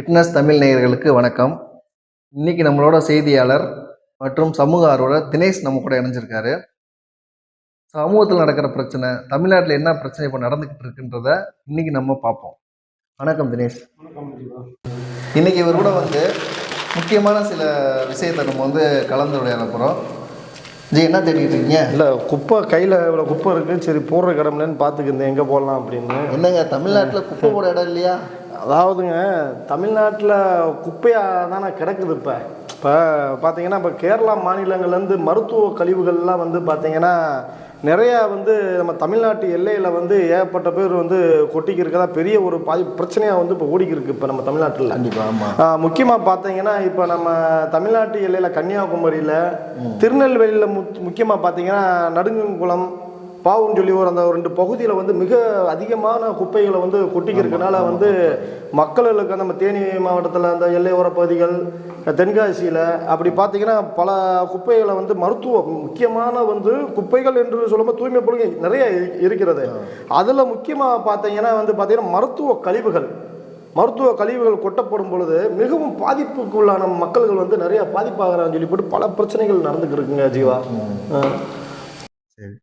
Fitness Tamil நேயர்களுக்கு வணக்கம். இன்னைக்கு நம்மளோட செய்தியாளர் மற்றும் சமூக ஆர்வலர் தினேஷ் நம்ம கூட இணைஞ்சிருக்காரு. சமூகத்தில் நடக்கிற பிரச்சனை தமிழ்நாட்டில் என்ன பிரச்சனை இப்போ நடந்துக்கிட்டு இருக்குன்றத இன்னைக்கு நம்ம பார்ப்போம். வணக்கம் தினேஷ். இன்னைக்கு இவர் கூட வந்து முக்கியமான சில விஷயத்தை நம்ம வந்து கலந்துரையாட போகிறோம் ஜி என்ன தேடிட்டு இருக்கீங்க? இல்லை குப்பை கையில் இவ்வளோ குப்பை இருக்குது சரி போடுற கடமைலன்னு பார்த்துக்கிருந்தேன் எங்கே போடலாம் அப்படின்னு. என்னங்க தமிழ்நாட்டில் குப்பை போட இடம் இல்லையா? அதாவதுங்க தமிழ்நாட்டில் குப்பையாக தானே கிடக்குது இப்போ. இப்போ பார்த்தீங்கன்னா இப்போ கேரளா மாநிலங்கள்லேருந்து மருத்துவ கழிவுகள்லாம் வந்து பார்த்தீங்கன்னா நிறையா வந்து நம்ம தமிழ்நாட்டு எல்லையில் வந்து ஏகப்பட்ட பேர் வந்து கொட்டிக்கு இருக்கதா பெரிய ஒரு பாதி பிரச்சனையாக வந்து இப்போ ஓடிக்கி இருக்கு இப்போ நம்ம தமிழ்நாட்டில். கண்டிப்பாக முக்கியமாக பார்த்தீங்கன்னா இப்போ நம்ம தமிழ்நாட்டு எல்லையில் கன்னியாகுமரியில் திருநெல்வேலியில் முக் முக்கியமாக பார்த்தீங்கன்னா நடுங்குளம் பாவுன்னு சொல்லி ஒரு அந்த ரெண்டு பகுதியில் வந்து மிக அதிகமான குப்பைகளை வந்து கொட்டிக்கி இருக்கனால வந்து மக்களுக்கு நம்ம தேனி மாவட்டத்தில் அந்த எல்லையோர பகுதிகள் தென்காசியில் அப்படி பார்த்தீங்கன்னா பல குப்பைகளை வந்து மருத்துவ முக்கியமான வந்து குப்பைகள் என்று சொல்லும்போது தூய்மை பொருட்கள் நிறைய இரு- இருக்கிறது. அதில் முக்கியமாக பார்த்தீங்கன்னா வந்து பார்த்தீங்கன்னா மருத்துவ கழிவுகள் மருத்துவ கழிவுகள் கொட்டப்படும் பொழுது மிகவும் பாதிப்புக்குள்ளான மக்கள்கள் வந்து நிறைய பாதிப்பாகிறான்னு சொல்லி போட்டு பல பிரச்சனைகள் நடந்துக்கிட்டு இருக்குங்க ஜீவா. சரி.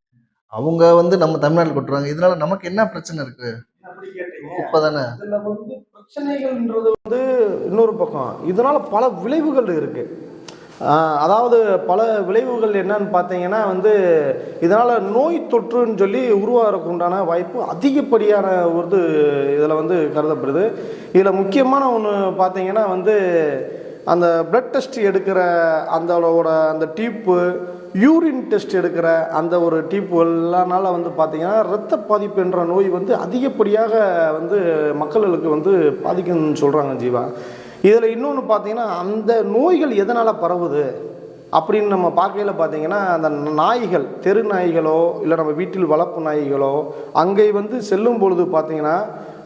அவங்க வந்து நம்ம தமிழ்நாட்டில் கொட்டுறாங்க. இதனால நமக்கு என்ன பிரச்சனை இருக்கு? குப்பை தானே வந்து பிரச்சனைகள்ன்றது வந்து இன்னொரு பக்கம். இதனால பல விளைவுகள் இருக்கு. அதாவது பல விளைவுகள் என்னன்னு பார்த்தீங்கன்னா வந்து இதனால் நோய் தொற்றுன்னு சொல்லி உருவாகிறதுக்கு உண்டான வாய்ப்பு அதிகப்படியான ஒரு இதில் வந்து கருதப்படுது. இதில் முக்கியமான ஒன்று பார்த்தீங்கன்னா வந்து அந்த பிளட் டெஸ்ட் எடுக்கிற அந்தளோட அந்த டியூப்பு யூரின் டெஸ்ட் எடுக்கிற அந்த ஒரு டியூப்புகள்னால வந்து பார்த்திங்கன்னா இரத்த பாதிப்பு என்ற நோய் வந்து அதிகப்படியாக வந்து மக்களுக்கு வந்து பாதிக்கும்னு சொல்கிறாங்க ஜீவா. இதில் இன்னொன்று பார்த்தீங்கன்னா அந்த நோய்கள் எதனால் பரவுது அப்படின்னு நம்ம பார்க்கையில் பார்த்தீங்கன்னா அந்த நாய்கள் தெரு நாய்களோ இல்லை நம்ம வீட்டில் வளர்ப்பு நாய்களோ அங்கே வந்து செல்லும் பொழுது பார்த்தீங்கன்னா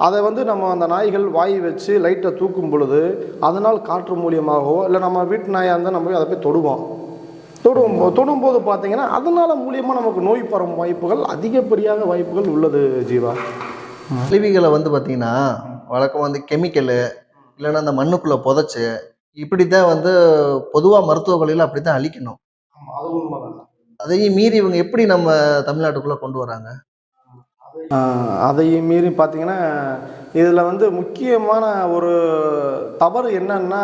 அதை வந்து நம்ம அந்த நாய்கள் வாய் வச்சு லைட்டை தூக்கும் பொழுது அதனால் காற்று மூலியமாகவோ இல்லை நம்ம வீட்டு நாயாக இருந்தால் நம்ம போய் அதை போய் தொடுவோம். தொடும் தொடும்போது பார்த்தீங்கன்னா அதனால் மூலியமாக நமக்கு நோய் பரவும் வாய்ப்புகள் அதிகப்படியாக வாய்ப்புகள் உள்ளது ஜீவா. கழிவுகளை வந்து பார்த்தீங்கன்னா வழக்கம் வந்து கெமிக்கலு இல்லைன்னா அந்த மண்ணுக்குள்ளே புதைச்சு இப்படி தான் வந்து பொதுவாக மருத்துவ கொள்கையில் அப்படி தான் அழிக்கணும் அதையும் மீறி இவங்க எப்படி நம்ம தமிழ்நாட்டுக்குள்ளே கொண்டு வராங்க? அதையும் மீறி பார்த்தீங்கன்னா இதில் வந்து முக்கியமான ஒரு தவறு என்னன்னா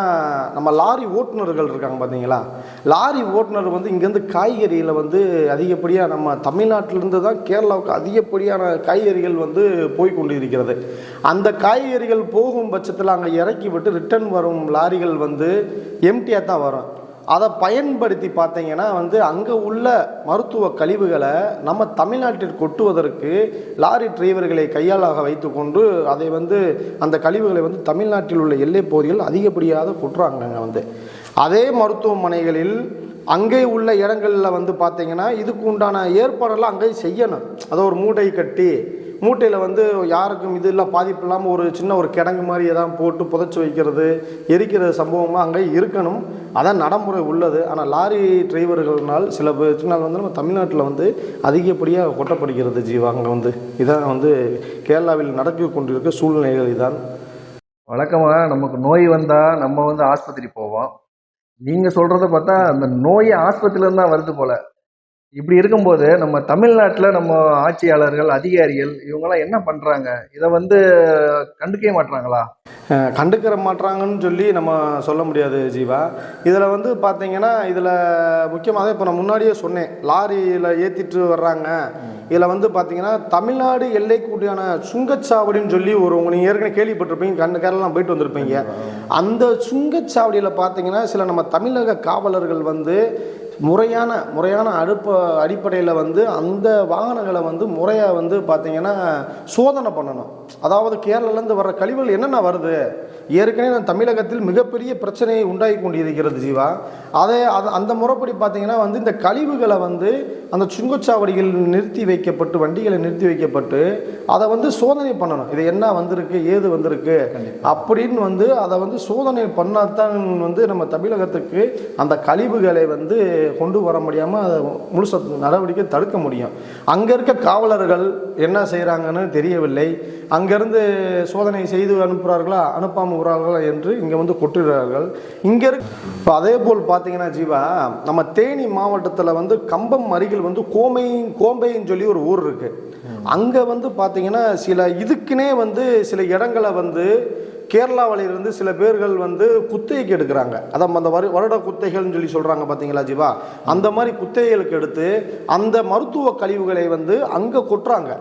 நம்ம லாரி ஓட்டுநர்கள் இருக்காங்க பார்த்தீங்களா? லாரி ஓட்டுநர் வந்து இங்கேருந்து காய்கறியில் வந்து அதிகப்படியாக நம்ம தமிழ்நாட்டிலேருந்து தான் கேரளாவுக்கு அதிகப்படியான காய்கறிகள் வந்து போய் கொண்டு இருக்கிறது அந்த காய்கறிகள் போகும் பட்சத்தில் அங்கே இறக்கி விட்டு ரிட்டர்ன் வரும் லாரிகள் வந்து எம்டியாக தான் வரும். அதை பயன்படுத்தி பார்த்தீங்கன்னா வந்து அங்கே உள்ள மருத்துவ கழிவுகளை நம்ம தமிழ்நாட்டில் கொட்டுவதற்கு லாரி டிரைவர்களை கையாளாக வைத்துக்கொண்டு அதை வந்து அந்த கழிவுகளை வந்து தமிழ்நாட்டில் உள்ள எல்லை பகுதிகள் அதிகப்படியாக கொட்டுறாங்க அங்கே வந்து. அதே மருத்துவமனைகளில் அங்கே உள்ள இடங்களில் வந்து பார்த்தீங்கன்னா இதுக்கு உண்டான ஏற்பாடெல்லாம் அங்கே செய்யணும். அதை ஒரு மூட்டை கட்டி மூட்டையில் வந்து யாருக்கும் இது இல்லை பாதிப்பு இல்லாமல் ஒரு சின்ன ஒரு கிடங்கு மாதிரி எதாவது போட்டு புதைச்சி வைக்கிறது எரிக்கிற சம்பவமாக அங்கே இருக்கணும். அதான் நடைமுறை உள்ளது. ஆனால் லாரி டிரைவர்கள்னால் சில பிரச்சனை வந்து நம்ம தமிழ்நாட்டில் வந்து அதிகப்படியாக கொட்டப்படுகிறது ஜீவா. அங்கே வந்து இதான் வந்து கேரளாவில் நடக்க கொண்டிருக்க சூழ்நிலைகள் இதான். வழக்கமாக நமக்கு நோய் வந்தால் நம்ம வந்து ஆஸ்பத்திரி போவோம். நீங்கள் சொல்கிறத பார்த்தா அந்த நோயை ஆஸ்பத்திரியிலேருந்து தான் வருது போல். இப்படி இருக்கும்போது நம்ம தமிழ்நாட்டில் நம்ம ஆட்சியாளர்கள் அதிகாரிகள் இவங்கெல்லாம் என்ன பண்ணுறாங்க இதை வந்து கண்டுக்கவே மாட்றாங்களா? கண்டுக்கிற மாட்றாங்கன்னு சொல்லி நம்ம சொல்ல முடியாது ஜீவா. இதில் வந்து பார்த்தீங்கன்னா இதில் முக்கியமாக இப்போ நான் முன்னாடியே சொன்னேன். லாரியில் ஏற்றிட்டு வர்றாங்க. இதில் வந்து பார்த்தீங்கன்னா தமிழ்நாடு எல்லைக்குடியான சுங்கச்சாவடின்னு சொல்லி ஒரு உங்க நீங்கள் ஏற்கனவே கேள்விப்பட்டிருப்பீங்க கண்டு கேரளா போயிட்டு வந்திருப்பீங்க. அந்த சுங்கச்சாவடியில் பார்த்தீங்கன்னா சில நம்ம தமிழக காவலர்கள் வந்து முறையான முறையான அடுப்ப அடிப்படையில் வந்து அந்த வாகனங்களை வந்து முறையாக வந்து பார்த்தீங்கன்னா சோதனை பண்ணணும். அதாவது கேரளாலேருந்து வர்ற கழிவுகள் என்னென்ன வருது? ஏற்கனவே நம்ம தமிழகத்தில் மிகப்பெரிய பிரச்சனையை உண்டாகி கொண்டிருக்கிறது ஜீவா. அதை அது அந்த முறைப்படி பார்த்தீங்கன்னா வந்து இந்த கழிவுகளை வந்து அந்த சுங்கச்சாவடிகள் நிறுத்தி வைக்கப்பட்டு வண்டிகளை நிறுத்தி வைக்கப்பட்டு அதை வந்து சோதனை பண்ணணும். இது என்ன வந்திருக்கு? ஏது வந்திருக்கு? அப்படின்னு வந்து அதை வந்து சோதனை பண்ணாதான் வந்து நம்ம தமிழகத்துக்கு அந்த கழிவுகளை வந்து கொண்டு வர முடியாமல் அதை முழுச நடவடிக்கை தடுக்க முடியும். அங்கே இருக்க காவலர்கள் என்ன செய்கிறாங்கன்னு தெரியவில்லை. அங்கேருந்து சோதனை செய்து அனுப்புகிறார்களா அனுப்பாமல் விடுறார்களா என்று இங்கே வந்து கொட்டுகிறார்கள். இங்கே இருக்க இப்போ அதே போல் பார்த்தீங்கன்னா ஜீவா நம்ம தேனி மாவட்டத்தில் வந்து கம்பம் அருகில் வந்து கோமை கோம்பைன்னு சொல்லி ஒரு ஊர் இருக்குது அங்கே வந்து பார்த்தீங்கன்னா சில இதுக்குன்னே வந்து சில இடங்களை வந்து கேரளாவிலிருந்து சில பேர்கள் வந்து குத்தகைக்கு எடுக்கிறாங்க. அதான் அந்த வரு வருட குத்தைகள்னு சொல்லி சொல்கிறாங்க பார்த்தீங்களா ஜிவா? அந்த மாதிரி குத்தகைகளுக்கு எடுத்து அந்த மருத்துவ கழிவுகளை வந்து அங்கே கொட்டுறாங்க.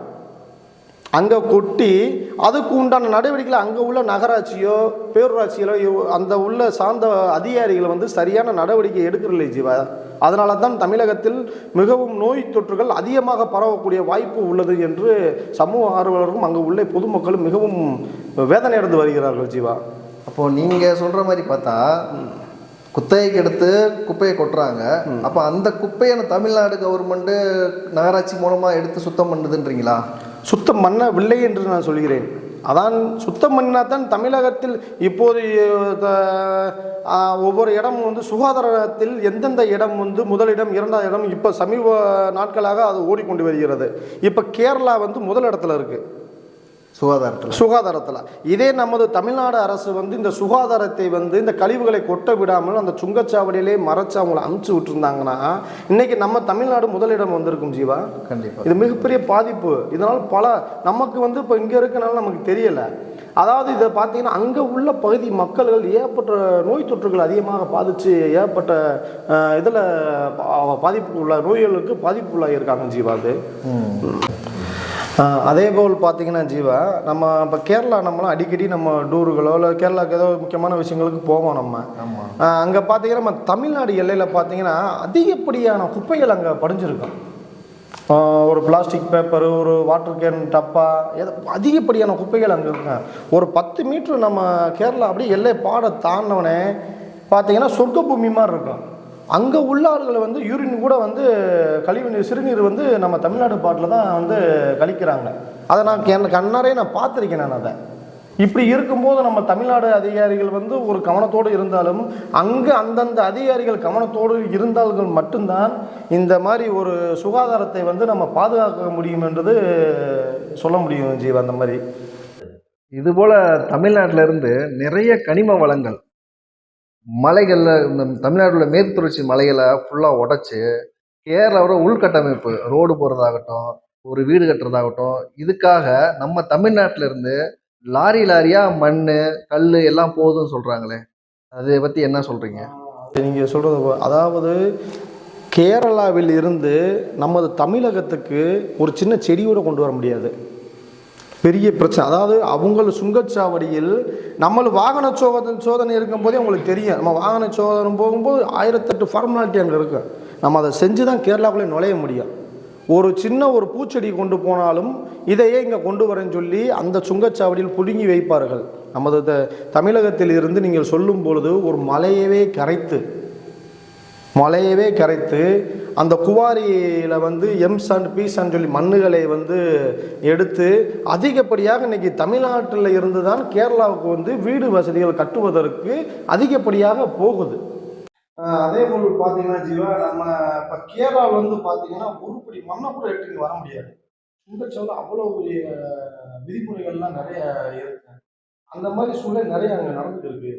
அங்கே கொட்டி அதுக்கு உண்டான நடவடிக்கைகளை அங்கே உள்ள நகராட்சியோ பேரூராட்சிகளோ இவ- அந்த உள்ள சார்ந்த அதிகாரிகள் வந்து சரியான நடவடிக்கை எடுக்கிறதில்லை ஜீவா. அதனால தான் தமிழகத்தில் மிகவும் நோய் தொற்றுகள் அதிகமாக பரவக்கூடிய வாய்ப்பு உள்ளது என்று சமூக ஆர்வலர்களும் அங்கே உள்ள பொதுமக்களும் மிகவும் வேதனை அடைந்து வருகிறார்கள் ஜீவா. அப்போ நீங்க சொல்ற மாதிரி பார்த்தா குத்தகைக்கு எடுத்து குப்பையை கொட்டுறாங்க. அப்ப அந்த குப்பையை தமிழ்நாடு கவர்மெண்ட் நகராட்சி மூலமா எடுத்து சுத்தம் பண்ணுதுன்றீங்களா? சுத்தம் பண்ணவில்லை என்று நான் சொல்கிறேன். அதான் சுத்தம் பண்ணினா தான் தமிழகத்தில் இப்போது ஒவ்வொரு இடம் வந்து சுகாதாரத்தில் எந்தெந்த இடம் வந்து முதலிடம் இரண்டாவது இடம் இப்போ சமீப நாட்களாக அது ஓடிக்கொண்டு வருகிறது. இப்போ கேரளா வந்து முதல் இடத்துல இருக்குது சுகாதாரத்துல. சுகாதாரத்தில். இதே நமது தமிழ்நாடு அரசு வந்து இந்த சுகாதாரத்தை வந்து இந்த கழிவுகளை கொட்ட விடாமல் அந்த சுங்கச்சாவடியிலே மறைச்சு அவங்கள அமுச்சு விட்டுருந்தாங்கன்னா இன்னைக்கு நம்ம தமிழ்நாடு முதலிடம் வந்திருக்கும் ஜீவா. கண்டிப்பா. இது மிகப்பெரிய பாதிப்பு. இதனால் பல நமக்கு வந்து இப்போ இங்கே இருக்கனால நமக்கு தெரியல. அதாவது இதை பார்த்தீங்கன்னா அங்கே உள்ள பகுதி மக்கள்கள் ஏற்பட்ட நோய் தொற்றுகள் அதிகமாக பாதித்து ஏற்பட்ட இதில் பாதிப்பு உள்ள நோய்களுக்கு பாதிப்பு உள்ளாகியிருக்காங்க ஜீவா அது. அதே போல் பார்த்தீங்கன்னா ஜீவா நம்ம இப்போ கேரளா நம்மளாம் அடிக்கடி நம்ம டூருகளோ இல்லை கேரளாவுக்கு ஏதோ முக்கியமான விஷயங்களுக்கு போவோம் நம்ம. அங்கே பார்த்தீங்கன்னா நம்ம தமிழ்நாடு எல்லையில் பார்த்தீங்கன்னா அதிகப்படியான குப்பைகள் அங்கே படிஞ்சிருக்கும். ஒரு பிளாஸ்டிக் பேப்பர் ஒரு வாட்டர் கேன் டப்பா ஏதோ அதிகப்படியான குப்பைகள் அங்கே இருக்கும் ஒரு பத்து மீட்ரு நம்ம கேரளா அப்படியே எல்லை பாட தாண்டினவனே பார்த்தீங்கன்னா சொர்க்க பூமி மாதிரி இருக்கும். அங்கே உள்ள ஆளுகளை வந்து யூரின் கூட வந்து கழிவு நீர் சிறுநீர் வந்து நம்ம தமிழ்நாடு பாட்டில் தான் வந்து கழிக்கிறாங்க. அதை நான் என் கண்ணாரே நான் பார்த்துருக்கேன் நான் அதை. இப்படி இருக்கும்போது நம்ம தமிழ்நாடு அதிகாரிகள் வந்து ஒரு கவனத்தோடு இருந்தாலும் அங்கே அந்தந்த அதிகாரிகள் கவனத்தோடு இருந்தால்கள் மட்டும்தான் இந்த மாதிரி ஒரு சுகாதாரத்தை வந்து நம்ம பாதுகாக்க முடியும் என்றது சொல்ல முடியும் ஜீவா அந்த மாதிரி. இதுபோல் போல இருந்து நிறைய கனிம வளங்கள் மலைகளில் இந்த தமிழ்நாட்டில் மேற்கு தொடர்ச்சி மலைகளை ஃபுல்லாக உடச்சி கேரளாவோட உள்கட்டமைப்பு ரோடு போகிறதாகட்டும் ஒரு வீடு கட்டுறதாகட்டும் இதுக்காக நம்ம தமிழ்நாட்டிலேருந்து லாரி லாரியாக மண் கல் எல்லாம் போகுதுன்னு சொல்கிறாங்களே அதை பற்றி என்ன சொல்கிறீங்க நீங்கள் சொல்கிறது அதாவது கேரளாவில் இருந்து நமது தமிழகத்துக்கு ஒரு சின்ன செடியோடு கொண்டு வர முடியாது. பெரிய பிரச்சனை. அதாவது அவங்கள சுங்கச்சாவடியில் நம்மள வாகன சோதனை சோதனை இருக்கும்போதே உங்களுக்கு தெரியும். நம்ம வாகன சோதனை போகும்போது ஆயிரத்தெட்டு ஃபார்மாலிட்டி அங்கே இருக்கு. நம்ம அதை செஞ்சு தான் கேரளாக்குள்ளே நுழைய முடியும். ஒரு சின்ன ஒரு பூச்செடி கொண்டு போனாலும் இதையே இங்கே கொண்டு வரேன்னு சொல்லி அந்த சுங்கச்சாவடியில் பிடுங்கி வைப்பார்கள். நமது த- தமிழகத்தில் இருந்து நீங்கள் சொல்லும் பொழுது ஒரு மலையவே கரைத்து மலையவே கரைத்து அந்த குவாரியில் வந்து எம் சாண்ட் பி சாண்ட் சொல்லி மண்ணுகளை வந்து எடுத்து அதிகப்படியாக இன்றைக்கி தமிழ்நாட்டில் இருந்து தான் கேரளாவுக்கு வந்து வீடு வசதிகள் கட்டுவதற்கு அதிகப்படியாக போகுது. அதே போல் பார்த்தீங்கன்னா ஜீவா நம்ம இப்போ கேரளாவில் வந்து பார்த்தீங்கன்னா உருப்படி மண்ணை கூட எடுத்துட்டு வர முடியாது. சுங்கச்சாவில் அவ்வளோ பெரிய விதிமுறைகள்லாம் நிறைய இருக்கு. அந்த மாதிரி சூழல் நிறைய அங்கே நடந்துட்டு இருக்கு.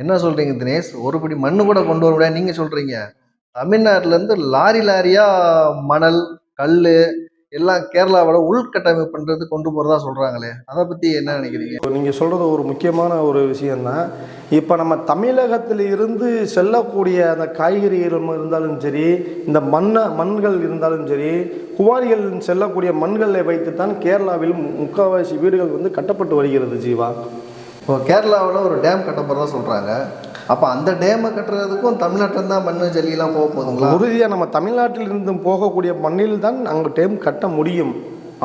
என்ன சொல்றீங்க தினேஷ்? ஒரு படி மண்ணு கூட கொண்டு வர முடியாது நீங்க சொல்றீங்க. தமிழ்நாட்டிலேருந்து லாரி லாரியா மணல் கல் எல்லாம் கேரளாவோட உள்கட்டமைப்பு பண்றது கொண்டு போறதா சொல்றாங்களே. அதை பத்தி என்ன நினைக்கிறீங்க? இப்போ நீங்கள் சொல்கிறது ஒரு முக்கியமான ஒரு விஷயந்தான் இப்போ நம்ம தமிழகத்தில் இருந்து செல்லக்கூடிய அந்த காய்கறிகள் இருந்தாலும் சரி இந்த மண்ணை மண்கள் இருந்தாலும் சரி குவாரிகள் செல்லக்கூடிய மண்களை வைத்துத்தான் கேரளாவில் முக்கால்வாசி வீடுகள் வந்து கட்டப்பட்டு வருகிறது ஜீவா. இப்போ கேரளாவில் ஒரு டேம் கட்ட போறதா சொல்றாங்க. அப்ப அந்த டேமை கட்டுறதுக்கும் தமிழ்நாட்டில் தான் மண்ணு ஜல்லியெல்லாம் போக போகுதுங்களா உறுதியாக நம்ம தமிழ்நாட்டில் இருந்து போகக்கூடிய மண்ணில் தான் அங்கே டேம் கட்ட முடியும்.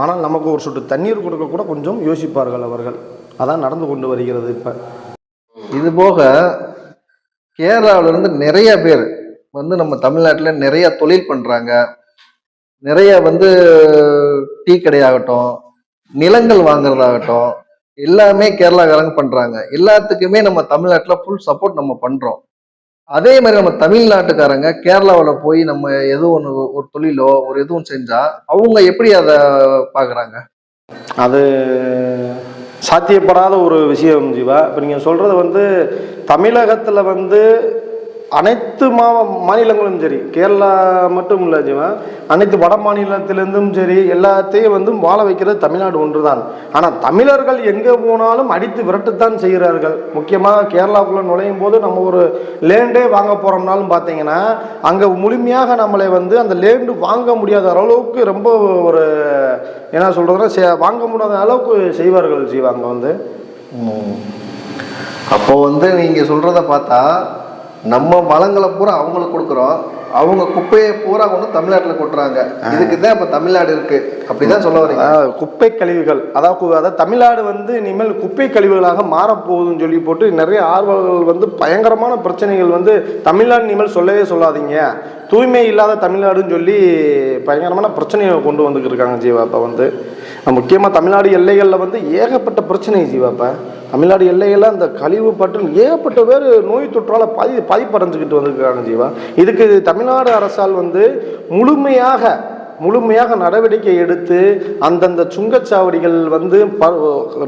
ஆனால் நமக்கு ஒரு சொட்டு தண்ணீர் கொடுக்க கூட கொஞ்சம் யோசிப்பார்கள் அவர்கள். அதான் நடந்து கொண்டு வருகிறது இப்போ. இது போக கேரளாவுல இருந்து நிறைய பேர் வந்து நம்ம தமிழ்நாட்டுல நிறைய தொழில் பண்றாங்க. நிறைய வந்து டீ கடையாகட்டும் நிலங்கள் வாங்குறதாகட்டும் எல்லாமே கேரளாக்காரங்க பண்றாங்க. எல்லாத்துக்குமே நம்ம தமிழ்நாட்டுல ஃபுல் சப்போர்ட் நம்ம பண்றோம். அதே மாதிரி நம்ம தமிழ்நாட்டுக்காரங்க கேரளாவில் போய் நம்ம எதுவும் ஒன்று ஒரு தொழிலோ ஒரு எதுவும் செஞ்சா அவங்க எப்படி அதை பார்க்குறாங்க அது சாத்தியப்படாத ஒரு விஷயம் ஜீவா. இப்போ நீங்கள் சொல்கிறது வந்து தமிழகத்தில் வந்து அனைத்து மா மாநிலங்களும் சரி கேரளா மட்டும் இல்லை ஜீவன் அனைத்து வட மாநிலத்திலிருந்தும் சரி எல்லாத்தையும் வந்து வாழ வைக்கிறது தமிழ்நாடு ஒன்று தான் ஆனால் தமிழர்கள் எங்கே போனாலும் அடித்து விரட்டுத்தான் செய்கிறார்கள். முக்கியமாக கேரளாவுக்குள்ளே நுழையும் போது நம்ம ஒரு லேண்டே வாங்க போகிறோம்னாலும் பார்த்தீங்கன்னா அங்கே முழுமையாக நம்மளை வந்து அந்த லேண்டு வாங்க முடியாத அளவுக்கு ரொம்ப ஒரு என்ன சொல்கிறதுனா வாங்க முடியாத அளவுக்கு செய்வார்கள் ஜீவா அங்கே வந்து. அப்போ வந்து நீங்கள் சொல்கிறத பார்த்தா நம்ம வளங்களை பூரா அவங்களுக்கு கொடுக்குறோம். அவங்க குப்பையை பூரா கொண்டு தமிழ்நாட்டுல கொட்டுறாங்க. இதுக்கு தான் இப்ப தமிழ்நாடு இருக்கு. அப்படிதான் சொல்ல வரீங்க. குப்பை கழிவுகள். அதாவது அதாவது தமிழ்நாடு வந்து இனிமேல் குப்பை கழிவுகளாக மாறப்போகுதுன்னு சொல்லி போட்டு நிறைய ஆர்வலர்கள் வந்து பயங்கரமான பிரச்சனைகள் வந்து தமிழ்நாடு இனிமேல் சொல்லவே சொல்லாதீங்க. தூய்மை இல்லாத தமிழ்நாடுன்னு சொல்லி பயங்கரமான பிரச்சனையை கொண்டு வந்துக்கிட்டு இருக்காங்க ஜீவாப்பா வந்து. முக்கியமாக தமிழ்நாடு எல்லைகளில் வந்து ஏகப்பட்ட பிரச்சனை ஜீவாப்பா. தமிழ்நாடு எல்லையில் அந்த கழிவு பற்று ஏகப்பட்ட பேர் நோய் தொற்றால் பாதி பாதிப்படைஞ்சுக்கிட்டு வந்திருக்காங்க ஜீவா. இதுக்கு தமிழ்நாடு அரசால் வந்து முழுமையாக முழுமையாக நடவடிக்கை எடுத்து அந்தந்த சுங்கச்சாவடிகள் வந்து ப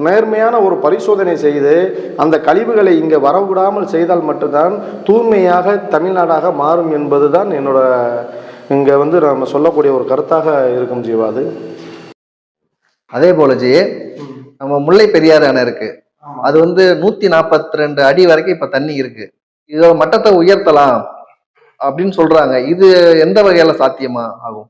நேர்மையான ஒரு பரிசோதனை செய்து அந்த கழிவுகளை இங்கே வரவிடாமல் செய்தால் மட்டும்தான் தூய்மையாக தமிழ்நாடாக மாறும் என்பது தான் என்னோட இங்கே வந்து நம்ம சொல்லக்கூடிய ஒரு கருத்தாக இருக்கும் ஜீவா அது. அதே போல ஜி நம்ம முல்லை பெரியாறு அணை இருக்குது அது வந்து நூத்தி நாற்பத்தி ரெண்டு அடி வரைக்கும் இப்ப தண்ணி இருக்கு. இதோட மட்டத்தை உயர்த்தலாம் அப்படின்னு சொல்றாங்க. இது எந்த வகையில சாத்தியமா ஆகும்?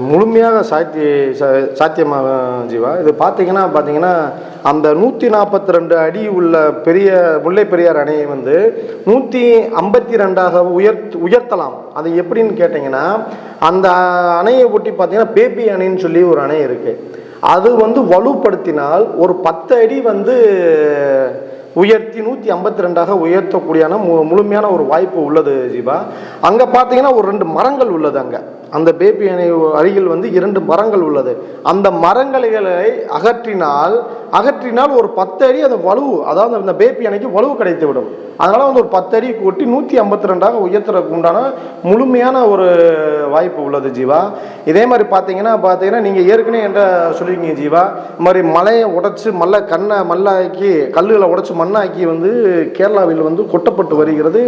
முழுமையாக சாத்திய சா- சாத்தியமாகும் ஜீவா. இது பார்த்தீங்கன்னா பார்த்தீங்கன்னா அந்த நூற்றி நாற்பத்தி ரெண்டு அடி உள்ள பெரிய முல்லை பெரியார் அணையை வந்து நூற்றி ஐம்பத்தி ரெண்டாக உயர்த் உயர்த்தலாம். அது எப்படின்னு கேட்டிங்கன்னா அந்த அணையை ஒட்டி பார்த்தீங்கன்னா பேபி அணைன்னு சொல்லி ஒரு அணை இருக்குது அது வந்து வலுப்படுத்தினால் ஒரு பத்து அடி வந்து உயர்த்தி நூற்றி ஐம்பத்தி ரெண்டாக உயர்த்தக்கூடியான மு முழுமையான ஒரு வாய்ப்பு உள்ளது ஜீவா. அங்கே பார்த்தீங்கன்னா ஒரு ரெண்டு மரங்கள் உள்ளது அங்கே. அந்த பேபி அணை அருகில் வந்து இரண்டு மரங்கள் உள்ளது. அந்த மரங்களை அகற்றினால் அகற்றினால் ஒரு பத்து அடி அந்த வலுவு அதாவது அந்த பேபி அணைக்கு வலுவு கிடைத்து விடும் அதனால் வந்து ஒரு பத்து அடி கொட்டி நூற்றி ஐம்பத்தி ரெண்டாக உயர்த்துறதுக்கு உண்டான முழுமையான ஒரு வாய்ப்பு உள்ளது ஜீவா. இதே மாதிரி பார்த்தீங்கன்னா பார்த்தீங்கன்னா நீங்கள் ஏற்கனவே என்ன சொல்லியிருக்கீங்க ஜீவா. இந்த மாதிரி மலையை உடைச்சி மல்ல கண்ணை மல்லாக்கி கல்லுகளை உடைச்சி மண்ணாக்கி வந்து கேரளாவில் வந்து கொட்டப்பட்டு வருகிறது.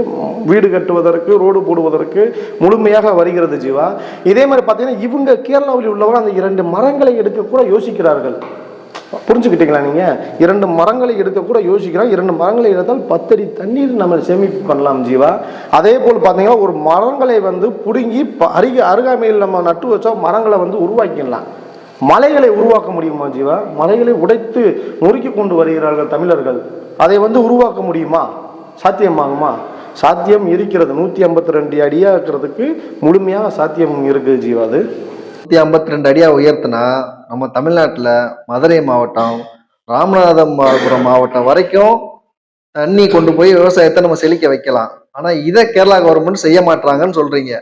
வீடு கட்டுவதற்கு ரோடு போடுவதற்கு முழுமையாக வருகிறது ஜீவா. இதே மாதிரி பார்த்தீங்கன்னா இவங்க கேரளாவில் உள்ளவங்க அந்த இரண்டு மரங்களை எடுக்க கூட யோசிக்கிறார்கள். புரிஞ்சுக்கிட்டீங்களா நீங்க? இரண்டு மரங்களை எடுக்க கூட யோசிக்கிறோம் இரண்டு மரங்களை எடுத்தால் பத்தடி தண்ணீர் நம்ம சேமிப்பு பண்ணலாம் ஜீவா. அதே போல் பார்த்தீங்கன்னா ஒரு மரங்களை வந்து பிடுங்கி ப- அருக அருகாமையில் நம்ம நட்டு வச்சா மரங்களை வந்து உருவாக்கிடலாம். மலைகளை உருவாக்க முடியுமா ஜீவா? மலைகளை உடைத்து நொறுக்கி கொண்டு வருகிறார்கள் தமிழர்கள். அதை வந்து உருவாக்க முடியுமா? சாத்தியமாகுமா? சாத்தியம் இருக்கிறது. நூற்றி ஐம்பத்தி ரெண்டு அடியாக இருக்கிறதுக்கு முழுமையாக சாத்தியம் இருக்குது ஜீவா அது. நூத்தி ஐம்பத்தி ரெண்டு அடியா உயர்த்தினா நம்ம தமிழ்நாட்டுல மதுரை மாவட்டம் ராமநாதபுரம் மாவட்டம் வரைக்கும் தண்ணி கொண்டு போய் விவசாயத்தை நம்ம செழிக்க வைக்கலாம். ஆனா இதை கேரளா கவர்மெண்ட் செய்ய மாட்டாங்கன்னு சொல்றீங்க.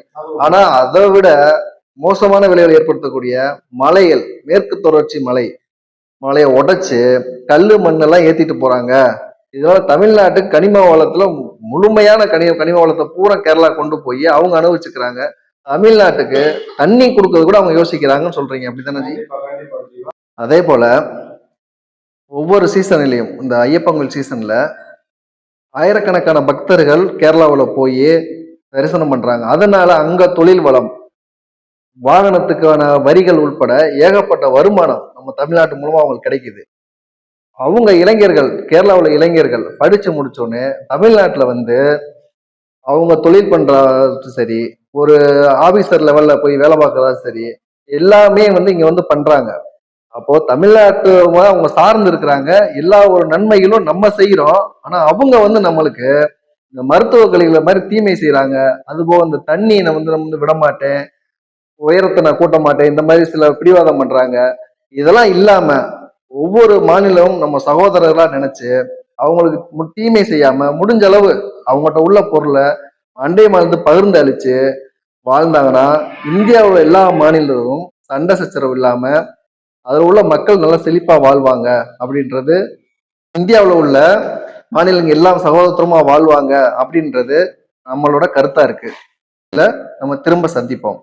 ஆனா அதை விட மோசமான விளைவுகள் ஏற்படுத்தக்கூடிய மலைகள் மேற்கு தொடர்ச்சி மலை மலையை உடைச்சு கல் மண்ணெல்லாம் ஏத்திட்டு போறாங்க. இதனால தமிழ்நாட்டு கனிம வளத்துல முழுமையான கனி கனிம வளத்தை பூரா கேரளா கொண்டு போய் அவங்க அனுபவிச்சுக்கிறாங்க. தமிழ்நாட்டுக்கு தண்ணி கொடுக்கறது கூட அவங்க யோசிக்கிறாங்கன்னு சொல்றீங்க. அப்படித்தானே அதே போல ஒவ்வொரு சீசன்லயும் இந்த ஐயப்பன் சீசன்ல ஆயிரக்கணக்கான பக்தர்கள் கேரளாவுல போய் தரிசனம் பண்றாங்க. அதனால அங்க தொழில் வளம் வாகனத்துக்கான வரிகள் உட்பட ஏகப்பட்ட வருமானம் நம்ம தமிழ்நாட்டு மூலமா அவங்களுக்கு கிடைக்குது. அவங்க இளைஞர்கள் கேரளாவில் இளைஞர்கள் படித்து முடிச்சோடனே தமிழ்நாட்டில் வந்து அவங்க தொழில் பண்ணுறது சரி ஒரு ஆபீசர் லெவலில் போய் வேலை பார்க்கறதா சரி எல்லாமே வந்து இங்கே வந்து பண்ணுறாங்க அப்போது தமிழ்நாட்டு அவங்க சார்ந்து இருக்கிறாங்க எல்லா ஒரு நன்மைகளும் நம்ம செய்கிறோம் ஆனால் அவங்க வந்து நம்மளுக்கு இந்த மருத்துவ கழிவுகளை மாதிரி தீமை செய்கிறாங்க அதுபோக இந்த தண்ணி நான் வந்து நம்ம வந்து விட மாட்டேன். உயரத்தை நான் கூட்ட மாட்டேன். இந்த மாதிரி சில பிடிவாதம் பண்ணுறாங்க இதெல்லாம் இல்லாமல் ஒவ்வொரு மாநிலமும் நம்ம சகோதரர்களா நினைச்சு அவங்களுக்கு தீமை செய்யாம முடிஞ்ச அளவு அவங்ககிட்ட உள்ள பொருளை அண்டை மாநிலத்து பகிர்ந்து அழிச்சு வாழ்ந்தாங்கன்னா இந்தியாவில் எல்லா மாநிலங்களும் சண்டை சச்சரவு இல்லாம அதில் உள்ள மக்கள் நல்லா செழிப்பா வாழ்வாங்க அப்படின்றது இந்தியாவில் உள்ள மாநிலங்கள் எல்லாம் சகோதரத்துவமா வாழ்வாங்க அப்படின்றது நம்மளோட கருத்தா இருக்கு. இதில் நம்ம திரும்ப சந்திப்போம்.